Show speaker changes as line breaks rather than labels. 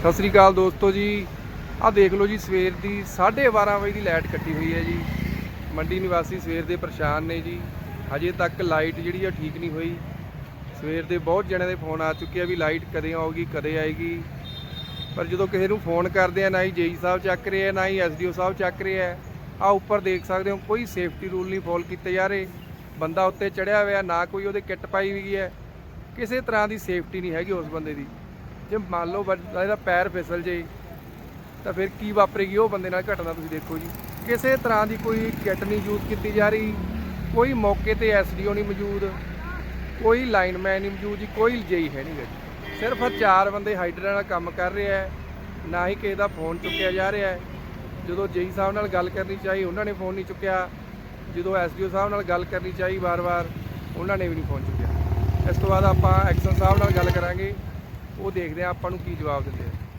ਸਤਿ ਸ੍ਰੀ ਅਕਾਲ ਦੋਸਤੋ ਜੀ। ਆਹ ਦੇਖ ਲਓ ਜੀ, ਸਵੇਰ ਦੀ 12:30 ਵਜੇ ਦੀ ਲਾਈਟ ਕੱਟੀ ਹੋਈ ਹੈ ਜੀ। ਮੰਡੀ ਨਿਵਾਸੀ ਸਵੇਰ ਦੇ ਪਰੇਸ਼ਾਨ ਨੇ ਜੀ। ਹਜੇ ਤੱਕ ਲਾਈਟ ਜਿਹੜੀ ਆ ਠੀਕ ਨਹੀਂ ਹੋਈ। ਸਵੇਰ ਦੇ ਬਹੁਤ ਜਣਿਆਂ ਦੇ ਫੋਨ ਆ ਚੁੱਕੇ ਆ ਵੀ ਲਾਈਟ ਕਦੇ ਆਊਗੀ, ਕਦੇ ਆਏਗੀ। ਪਰ ਜਦੋਂ ਕਿਸੇ ਨੂੰ ਫੋਨ ਕਰਦੇ ਆ, ਨਾ ਹੀ ਜੇਈ ਸਾਹਿਬ ਚੱਕ ਰਹੇ ਆ, ਨਾ ਹੀ ਐਸਡੀਓ ਸਾਹਿਬ ਚੱਕ ਰਹੇ ਆ ਆ ਉੱਪਰ ਦੇਖ ਸਕਦੇ ਹੋ, ਕੋਈ ਸੇਫਟੀ ਰੂਲ ਨਹੀਂ ਫੋਲ ਕੀਤੇ ਜਾ ਰਹੇ। ਬੰਦਾ ਉੱਤੇ ਚੜਿਆ ਹੋਇਆ, ਨਾ ਕੋਈ ਉਹਦੇ ਕਿੱਟ ਪਾਈ ਹੋਈ ਹੈ। ਕਿਸੇ ਤਰ੍ਹਾਂ ਦੀ ਸੇਫਟੀ ਨਹੀਂ ਹੈਗੀ ਉਸ ਬੰਦੇ ਦੀ। ਜੇ ਮੰਨ ਲਓ ਬੰਦਾ ਇਹਦਾ ਪੈਰ ਫਿਸਲ ਜੇ, ਤਾਂ ਫਿਰ ਕੀ ਵਾਪਰੇਗੀ? ਉਹ ਬੰਦੇ ਨਾਲ ਘਟਨਾ ਤੁਸੀਂ ਦੇਖੋ ਜੀ। ਕਿਸੇ ਤਰ੍ਹਾਂ ਦੀ ਕੋਈ ਕਿੱਟ ਨਹੀਂ ਯੂਜ਼ ਕੀਤੀ ਜਾ ਰਹੀ। ਕੋਈ ਮੌਕੇ ਤੇ ਐਸਡੀਓ ਨਹੀਂ ਮੌਜੂਦ। ਕੋਈ ਲਾਈਨਮੈਨ ਨਹੀਂ ਮੌਜੂਦ ਜੀ, ਕੋਈ ਜੇਈ ਹੈ ਨਹੀਂ ਗਾ ਸਿਰਫ ਚਾਰ ਬੰਦੇ ਹਾਈਡਰਾਂ ਨਾਲ ਕੰਮ ਕਰ ਰਿਹਾ ਆ ਨਾ ਹੀ ਕਿਸੇ ਦਾ ਫੋਨ ਚੁੱਕਿਆ ਜਾ ਰਿਹਾ ਹੈ। ਜਦੋਂ ਜੇਈ ਸਾਹਿਬ ਨਾਲ ਗੱਲ ਕਰਨੀ ਚਾਹੀ, ਉਹਨਾਂ ਨੇ ਫੋਨ ਨਹੀਂ ਚੁੱਕਿਆ। ਜਦੋਂ ਐਸਡੀਓ ਸਾਹਿਬ ਨਾਲ ਗੱਲ ਕਰਨੀ ਚਾਹੀ ਵਾਰ-ਵਾਰ, ਉਹਨਾਂ ਨੇ ਵੀ ਨਹੀਂ ਫੋਨ ਚੁੱਕਿਆ। ਇਸ ਤੋਂ ਬਾਅਦ ਆਪਾਂ ਐਕਸ਼ਨ ਸਾਹਿਬ ਨਾਲ ਗੱਲ ਕਰਾਂਗੇ। ਉਹ ਦੇਖਦੇ ਆ ਆਪਾਂ ਨੂੰ ਕੀ ਜਵਾਬ ਦਿੰਦੇ ਆ।